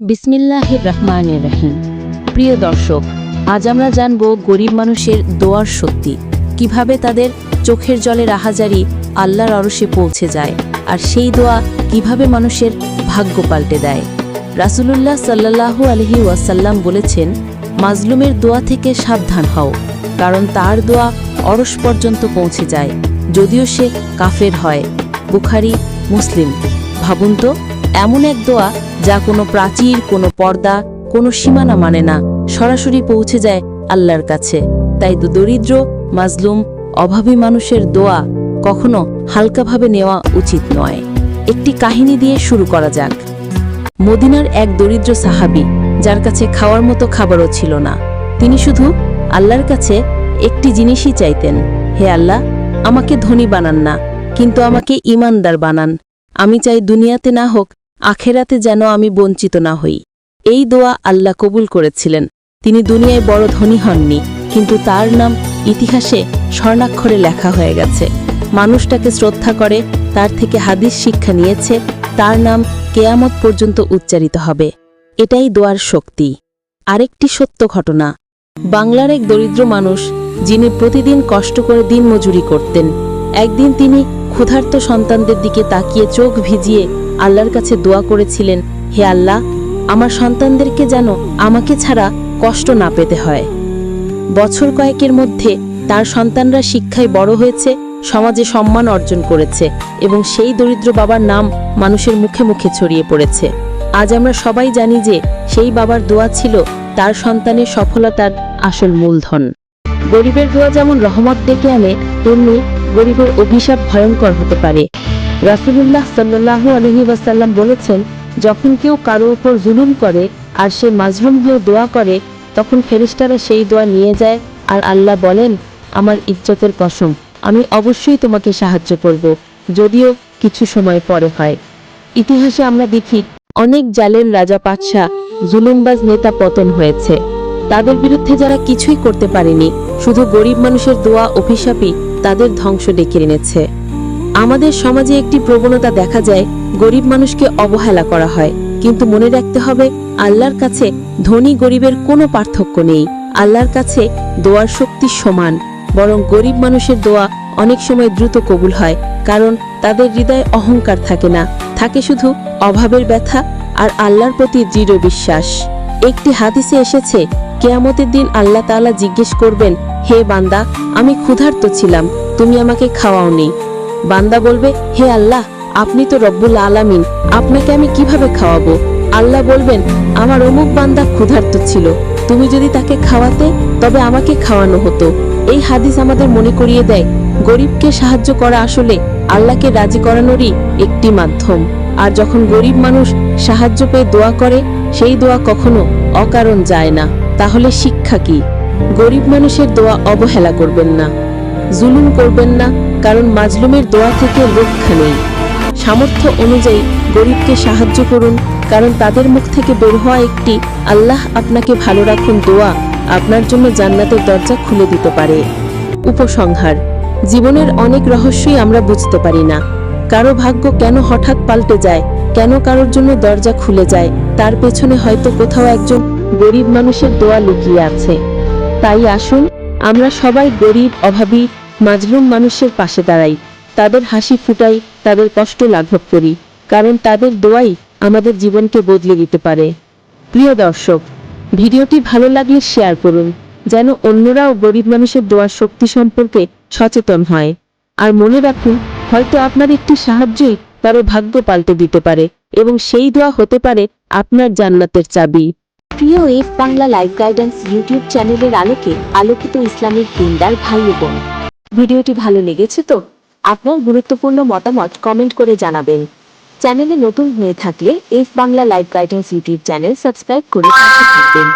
বিসমিল্লাহির রহমানির রহিম। প্রিয় দর্শক, আজ আমরা জানব গরিব মানুষের দোয়ার শক্তি, কীভাবে তাদের চোখের জলের আহাজারি আল্লাহর অরসে পৌঁছে যায়, আর সেই দোয়া কীভাবে মানুষের ভাগ্য পাল্টে দেয়। রাসূলুল্লাহ সাল্লাল্লাহু আলহি ওয়াসাল্লাম বলেছেন মাজলুমের দোয়া থেকে সাবধান হও, কারণ তার দোয়া অরস পর্যন্ত পৌঁছে যায়, যদিও সে কাফের হয়। বুখারি, মুসলিম। ভাবুন তো এমন এক দোয়া যা কোনো প্রাচীর, কোনো পর্দা, কোনো সীমানা মানে না। সরাসরি পৌঁছে যায় আল্লাহর কাছে। তাই দরিদ্র, মাজলুম, অভাবী মানুষের দোয়া কখনো হালকাভাবে নেওয়া উচিত নয়। একটি কাহিনী দিয়ে শুরু করা যাক। মদিনার এক দরিদ্র সাহাবি, যার কাছে খাওয়ার মতো খাবারও ছিল না। তিনি শুধু আল্লাহর কাছে একটি জিনিসই চাইতেন, হে আল্লাহ, আমাকে ধনী বানান না, কিন্তু আমাকে ইমানদার বানান। আমি চাই দুনিয়াতে না হোক আখেরাতে যেন আমি বঞ্চিত না হই। এই দোয়া আল্লাহ কবুল করেছিলেন। তিনি দুনিয়ায় বড় ধনী হননি, কিন্তু তার নাম ইতিহাসে স্বর্ণাক্ষরে লেখা হয়ে গেছে। মানুষটাকে শ্রদ্ধা করে তার থেকে হাদিস শিক্ষা নিয়েছে, তার নাম কেয়ামত পর্যন্ত উচ্চারিত হবে। এটাই দোয়ার শক্তি। আরেকটি সত্য ঘটনা। বাংলার এক দরিদ্র মানুষ, যিনি প্রতিদিন কষ্ট করে দিন মজুরি করতেন, একদিন তিনি ক্ষুধার্ত সন্তানদের দিকে তাকিয়ে চোখ ভিজিয়ে আল্লাহর কাছে দোয়া করেছিলেন, হে আল্লাহ, আমার সন্তানদেরকে যেন আমাকে ছাড়া কষ্ট না পেতে হয়। বছর কয়েকের মধ্যে তার সন্তানরা শিক্ষায় বড় হয়েছে, সমাজে সম্মান অর্জন করেছে এবং সেই দরিদ্র বাবার নাম মানুষের মুখে মুখে ছড়িয়ে পড়েছে। আজ আমরা সবাই জানি যে সেই বাবার দোয়া ছিল তার সন্তানের সফলতার আসল মূলধন। গরিবের দোয়া যেমন রহমত ডেকে আনে, তেমনি গরিবের অভিশাপ ভয়ঙ্কর হতে পারে। রাসুলুল্লাহ সাল্লাহ আলহি ওয়াসাল্লাম বলেছেন, যখন কেউ কারও উপর জুলুম করে আর সে মাঝরম হয়ে দোয়া করে, তখন ফেরিস্তারা সেই দোয়া নিয়ে যায় আর আল্লাহ বলেন, আমার ইজ্জতের কসম, আমি অবশ্যই তোমাকে সাহায্য করব, যদিও কিছু সময় পরে হয়। ইতিহাসে আমরা দেখি অনেক জালের রাজা পাতশাহ, জুলুমবাজ নেতা পতন হয়েছে। তাদের বিরুদ্ধে যারা কিছুই করতে পারেনি, শুধু গরিব মানুষের দোয়া, অভিশাপই তাদের ধ্বংস ডেকে এনেছে। আমাদের সমাজে একটি প্রবণতা দেখা যায়, গরিব মানুষকে অবহেলা করা হয়। কিন্তু মনে রাখতে হবে, আল্লাহর কাছে ধনী গরিবের কোনো পার্থক্য নেই। আল্লাহর কাছে দোয়ার শক্তি সমান, বরং গরিব মানুষের দোয়া অনেক সময় দ্রুত কবুল হয়, কারণ তাদের হৃদয়ে অহংকার থাকে না। থাকে শুধু অভাবের ব্যথা আর আল্লাহর প্রতি দৃঢ় বিশ্বাস। একটি হাদিসে এসেছে, কেয়ামতের দিন আল্লাহ তাআলা জিজ্ঞেস করবেন, হে বান্দা, আমি ক্ষুধার্ত ছিলাম, তুমি আমাকে খাওয়াওনি। বান্দা বলবে, হে আল্লাহ, আপনি তো রব্বুল আলামিন, আপনাকে আমি কীভাবে খাওয়াবো? আল্লাহ বলবেন, আমার অমুক বান্দা ক্ষুধার্ত ছিল, তুমি যদি তাকে খাওয়াতে, তবে আমাকে খাওয়ানো হতো। এই হাদিস আমাদের মনে করিয়ে দেয়, গরিবকে সাহায্য করা আসলে আল্লাহকে রাজি করানোরই একটি মাধ্যম। আর যখন গরিব মানুষ সাহায্য পেয়ে দোয়া করে, সেই দোয়া কখনো অকারণ যায় না। তাহলে শিক্ষা কি? গরিব মানুষের দোয়া অবহেলা করবেন না, জুলুম করবেন না কারণ মাজলুমের দোয়া থেকে রক্ষা নেই। সামর্থ্য অনুযায়ী গরিবকে সাহায্য করুন, কারণ তাদের মুখ থেকে বের হওয়া একটি আল্লাহ আপনাকে ভালো রাখুন দোয়া আপনার জন্য জান্নাতের দরজা খুলে দিতে পারে। উপসংহার, জীবনের অনেক রহস্যই আমরা বুঝতে পারি না। কারও ভাগ্য কেন হঠাৎ পাল্টে যায়? কেন কারোর জন্য দরজা খুলে যায়? তার পেছনে হয়তো কোথাও একজন গরিব মানুষের দোয়া লুকিয়ে আছে। তাই আসুন, আমরা সবাই গরিব, অভাবী মাজলুম মানুষের পাশে দাঁড়াই। তাদের হাসি ফুটাই, তাদের কষ্ট লাঘব করি। কারণ তাদের দোয়াই আমাদের জীবনকে বদলে দিতে পারে। প্রিয় দর্শক, ভিডিওটি ভালো লাগলে শেয়ার করুন, যেন অন্যরাও গরিব মানুষের দোয়ার শক্তি সম্পর্কে সচেতন হয়। আর মনে রাখুন, হয়তো আপনার একটি সাহায্যই কারও ভাগ্য পাল্টে দিতে পারে এবং সেই দোয়া হতে পারে আপনার জান্নাতের চাবি। প্রিয় F Bangla live guidance YouTube চ্যানেলের আলোকে আলোকিত ইসলামিক দিনদার ভাই বোন। ভিডিওটি ভালো লেগেছে তো? আপনার গুরুত্বপূর্ণ মতামত কমেন্ট করে জানাবেন। চ্যানেলে নতুন হয়ে থাকলে F Bangla live guidance YouTube channel subscribe করে থাকবেন।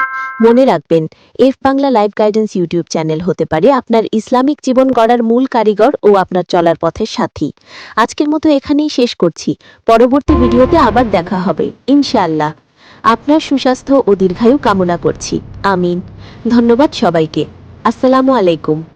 মনে রাখবেন F Bangla live guidance YouTube channel হতে পারে আপনার ইসলামিক জীবন গড়ার মূল কারিগর ও আপনার চলার পথের সাথী। আজকের মতো এখানেই শেষ করছি। পরবর্তী ভিডিওতে আবার দেখা হবে, ইনশাআল্লাহ। আপনার সুস্বাস্থ্য ও দীর্ঘায়ু কামনা করছি। আমিন। ধন্যবাদ সবাইকে। আসসালামু আলাইকুম।